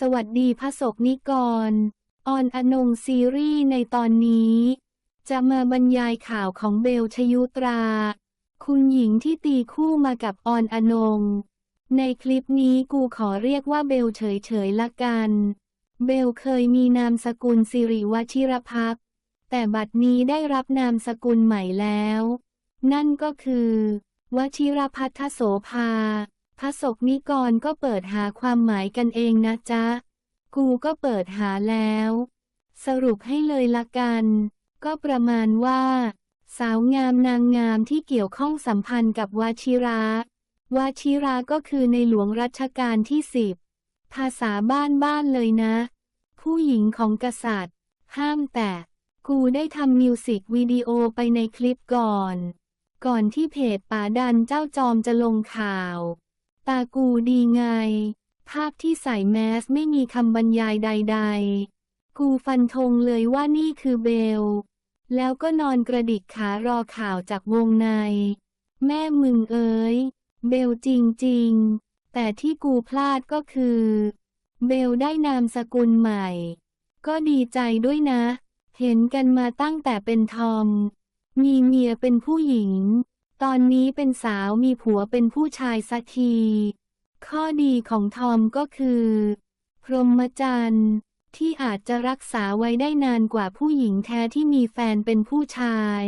สวัสดีพระศกนิกร ออนอนงซีรีส์ในตอนนี้ จะมาบรรยายข่าวของเบลชยุตรา คุณหญิงที่ตีคู่มากับออนอนง ในคลิปนี้กูขอเรียกว่าเบลเฉยๆละกัน เบลเคยมีนามสกุลสิริวชิรพัก แต่บัดนี้ได้รับนามสกุลใหม่แล้ว นั่นก็คือ วชิรพัฒโสภา พระศกนิกรก็เปิดหาความหมายกันเองนะจ๊ะ กูก็เปิดหาแล้ว สรุปให้เลยละกัน ก็ประมาณว่า สาวงามนางงามที่เกี่ยวข้องสัมพันธ์กับวาชิระ วาชิระก็คือในหลวงรัชกาลที่สิบ ภาษาบ้านบ้านเลยนะ ผู้หญิงของกษัตริย์ ห้ามแตะ กูได้ทำมิวสิกวิดีโอไปในคลิปก่อน ก่อนที่เพจป่าดันเจ้าจอมจะลงข่าว ตากูดีไง ภาพที่ใส่แมสไม่มีคำบรรยายใด ๆ กูฟันธงเลยว่านี่คือเบล แล้วก็นอนกระดิกขารอข่าวจากวงใน แม่มึงเอ๋ยเบลจริงๆ แต่ที่กูพลาดก็คือ เบลได้นามสกุลใหม่ ก็ดีใจด้วยนะ เห็นกันมาตั้งแต่เป็นทอม มีเมียเป็นผู้หญิง ตอนนี้เป็นสาวมีผัวเป็นผู้ชายสักที ข้อดีของทอมก็คือ พรหมจรรย์ที่อาจจะรักษาไว้ได้นานกว่าผู้หญิงแท้ที่มีแฟนเป็นผู้ชาย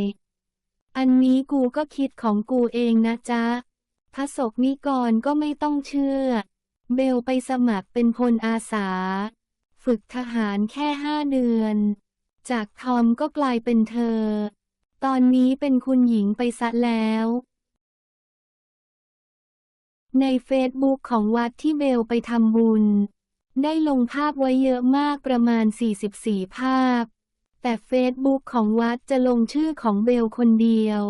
อันนี้กูก็คิดของกูเองนะจ๊ะพระศกนิกรก็ไม่ต้องเชื่อ เบลไปสมัครเป็นพลอาสา ฝึกทหารแค่ห้าเดือน จากทอมก็กลายเป็นเธอ ตอนนี้เป็นคุณหญิงไปซะแล้ว ในเฟซบุ๊กของวัดที่เบลไปทำบุญ ได้ลงภาพไว้เยอะมากประมาณ 44 ภาพ แต่เฟซบุ๊กของวัดจะลงชื่อของเบลคนเดียว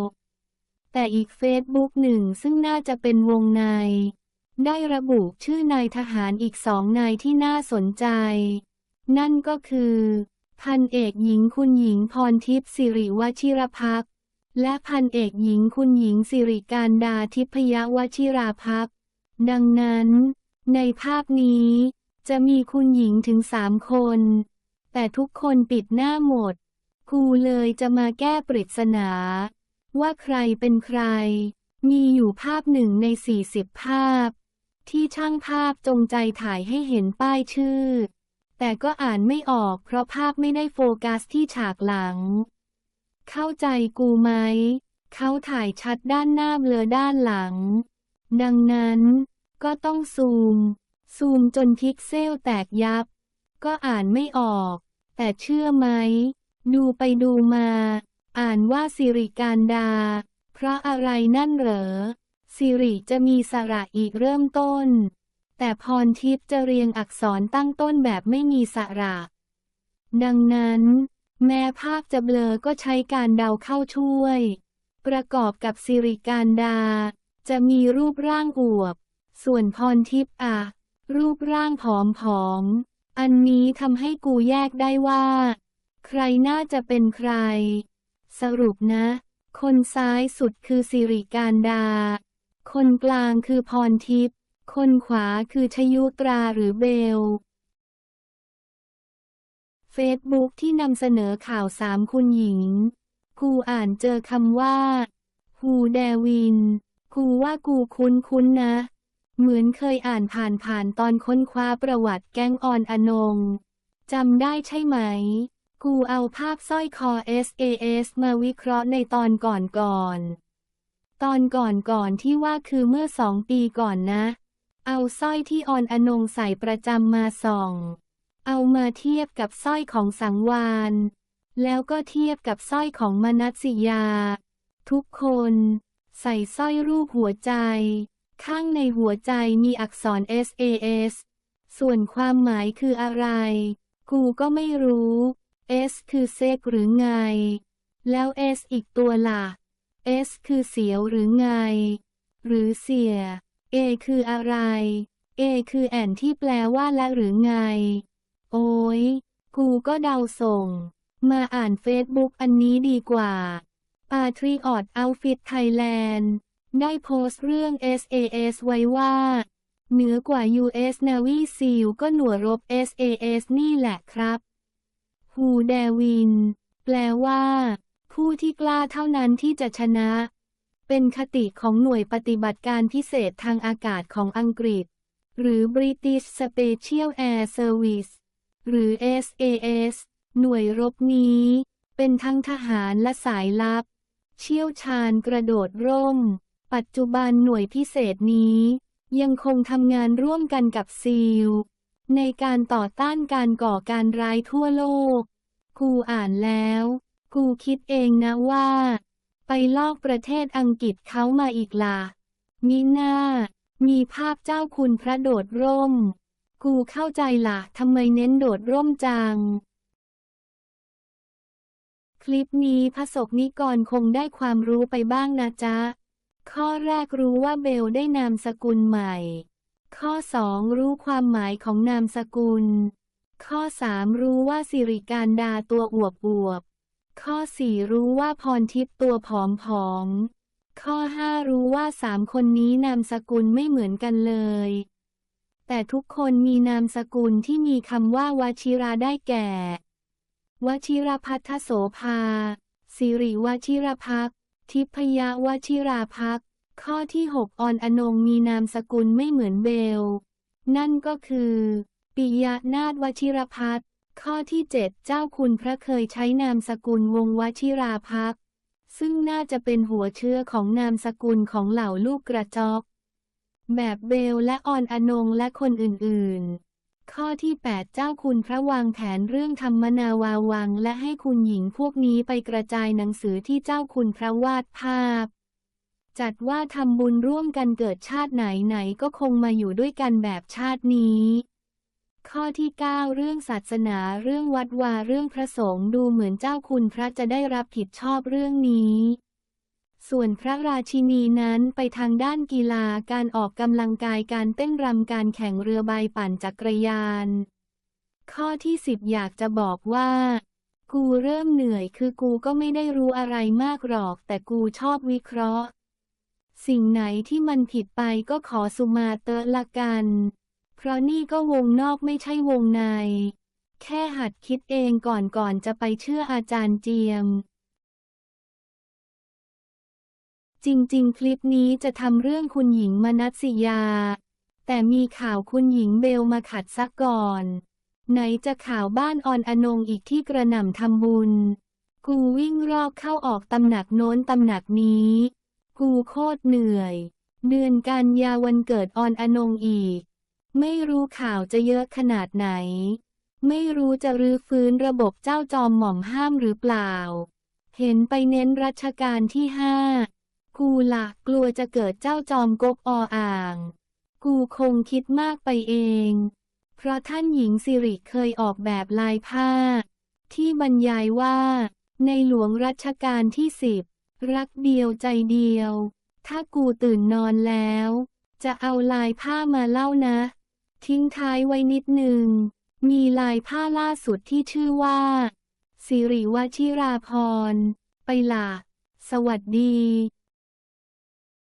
แต่อีกเฟซบุ๊กหนึ่งซึ่งน่าจะเป็นวงใน ได้ระบุชื่อนายทหารอีกสองนายที่น่าสนใจ นั่นก็คือ พันเอกหญิงคุณหญิงพรทิพย์สิริวชิรพักษ์และพันเอกหญิงคุณหญิงสิริการดาทิพยวชิราพักษ์ดังนั้น ในภาพนี้ จะมีคุณหญิงถึงสามคน แต่ทุกคนปิดหน้าหมด กูเลยจะมาแก้ปริศนา ว่าใครเป็นใคร มีอยู่ภาพหนึ่งใน 40 ภาพ ที่ช่างภาพจงใจถ่ายให้เห็นป้ายชื่อ แต่ก็อ่านไม่ออกเพราะภาพไม่ได้โฟกัสที่ฉากหลัง เข้าใจกูไหม เขาถ่ายชัดด้านหน้าเบลอด้านหลัง ดังนั้นก็ต้องซูม ซูมจนพิกเซลแตกยับ ก็อ่านไม่ออก แต่เชื่อไหม ดูไปดูมา อ่านว่าสิริการดา เพราะอะไรนั่นเหรอสิริจะมีสระอีกเริ่มต้น แต่พรทิพย์จะเรียงอักษรตั้งต้นแบบไม่มีสระ ดังนั้น แม้ภาพจะเบลอก็ใช้การเดาเข้าช่วย ประกอบกับสิริการดา จะมีรูปร่างอวบ ส่วนพรทิพย์อะรูปร่างผอมๆ อันนี้ทำให้กูแยกได้ว่า ใครน่าจะเป็นใคร สรุปนะ คนซ้ายสุดคือสิริการดา คนกลางคือพรทิพย์ คนขวาคือชยุตราหรือเบล เฟซบุ๊กที่นำเสนอข่าวสามคุณหญิง กูอ่านเจอคำว่าฮูแดวิน กูว่ากูคุ้นคุ้นๆนะ เหมือนเคยอ่านผ่านผ่านๆตอนค้นคว้าประวัติแก๊งออนอนงจำได้ใช่ไหม กูเอาภาพสร้อยคอ SAS มาวิเคราะห์ในตอนก่อนก่อนๆตอนก่อนก่อนๆที่ว่าคือเมื่อสองปีก่อนนะ เอาสร้อยที่ออนอนงใส่ประจำมาส่อง เอามาเทียบกับสร้อยของสังวานแล้วก็เทียบกับสร้อยของมนัสสิยา ทุกคน ใส่สร้อยรูปหัวใจ ข้างในหัวใจมีอักษร SAS ส่วนความหมายคืออะไร กูก็ไม่รู้ S คือเซกหรือไง แล้ว S อีกตัวล่ะ S คือเสียวหรือไง หรือเสีย A คืออะไร A คือแอนที่แปลว่าและหรือไง โอ้ย กูก็เดาส่ง มาอ่านเฟซบุ๊กอันนี้ดีกว่าปาทริออตเอาฟิตไทยแลนด์ได้โพสต์เรื่อง SAS ไว้ว่า เหนือกว่า US Navy SEAL ก็หน่วยรบ SAS นี่แหละครับฮูแดวิน แปลว่า ผู้ที่กล้าเท่านั้นที่จะชนะ เป็นคติของหน่วยปฏิบัติการพิเศษทางอากาศของอังกฤษ หรือ British Special Air Service หรือ SAS หน่วยรบนี้ เป็นทั้งทหารและสายลับ เชี่ยวชาญกระโดดร่ม ปัจจุบันหน่วยพิเศษนี้ ยังคงทำงานร่วมกันกับซีล ในการต่อต้านการก่อการร้ายทั่วโลก กูอ่านแล้ว กูคิดเองนะว่า ไปลอกประเทศอังกฤษเขามาอีกล่ะมิน่า มีภาพเจ้าคุณพระโดดร่ม กูเข้าใจล่ะทำไมเน้นโดดร่มจัง คลิปนี้พระสกนิกรคงได้ความรู้ไปบ้างนะจ๊ะ ข้อแรกรู้ว่าเบลได้นามสกุลใหม่ ข้อ2รู้ความหมายของนามสกุล ข้อ3รู้ว่าสิริการดาตัวอวบอวบ ข้อ 4 รู้ว่าพรทิพย์ตัวผอมผอมข้อ 5 รู้ว่าสามคนนี้นามสกุลไม่เหมือนกันเลย แต่ทุกคนมีนามสกุลที่มีคำว่าวชิราได้แก่ วชิรพัฒโสภา สิริวชิรพักษ์ทิพยวชิราพักษ์ข้อที่ 6 ออนอนงมีนามสกุลไม่เหมือนเบล นั่นก็คือ ปิยนาถวชิรพัฒน์ ข้อที่ 7 เจ้าคุณพระเคยใช้นามสกุลวงวชิราพักษ์ซึ่งน่าจะเป็นหัวเชื้อของนามสกุลของเหล่าลูกกระจอกแบบเบลและออนอนงและคนอื่นๆ ข้อที่ 8 เจ้าคุณพระวางแผนเรื่องธรรมนาวาวัง และให้คุณหญิงพวกนี้ไปกระจายหนังสือที่เจ้าคุณพระวาดภาพ จัดว่าทำบุญร่วมกันเกิดชาติไหนไหนก็คงมาอยู่ด้วยกันแบบชาตินี้ ข้อที่ 9 เรื่องศาสนาเรื่องวัดวาเรื่องพระสงฆ์ดูเหมือนเจ้าคุณพระจะได้รับผิดชอบเรื่องนี้ ส่วนพระราชินีนั้นไปทางด้านกีฬาการออกกำลังกายการเต้นรำการแข่งเรือใบปั่นจักรยาน ข้อที่ 10 อยากจะบอกว่ากูเริ่มเหนื่อยคือกูก็ไม่ได้รู้อะไรมากหรอก แต่กูชอบวิเคราะห์ สิ่งไหนที่มันผิดไปก็ขอสุมาเตอะละกัน เพราะนี่ก็วงนอกไม่ใช่วงใน แค่หัดคิดเองก่อนก่อนจะไปเชื่ออาจารย์เจียม จริงๆ คลิปนี้จะทำเรื่องคุณหญิงมนัสยา แต่มีข่าวคุณหญิงเบลมาขัดซักก่อน ไหนจะข่าวบ้านออนอนงอีกที่กระหน่ำทำบุญ กูวิ่งรอบเข้าออกตำหนักโน้นตำหนักนี้ กูโคตรเหนื่อย เดือนกันยาวันเกิดออนอนงอีก ไม่รู้ข่าวจะเยอะขนาดไหน ไม่รู้จะรื้อฟื้นระบบเจ้าจอมหม่อมห้ามหรือเปล่า เห็นไปเน้นรัชกาลที่ห้ากูละกลัวจะเกิดเจ้าจอมกกออ่าง กูคงคิดมากไปเอง เพราะท่านหญิงสิริเคยออกแบบลายผ้า ที่บรรยายว่า ในหลวงรัชกาลที่สิบรักเดียวใจเดียว ถ้ากูตื่นนอนแล้ว จะเอาลายผ้ามาเล่านะ ทิ้งท้ายไว้นิดหนึ่งมีลายผ้าล่าสุดที่ชื่อว่าสิริวชิราพร ไปละ สวัสดี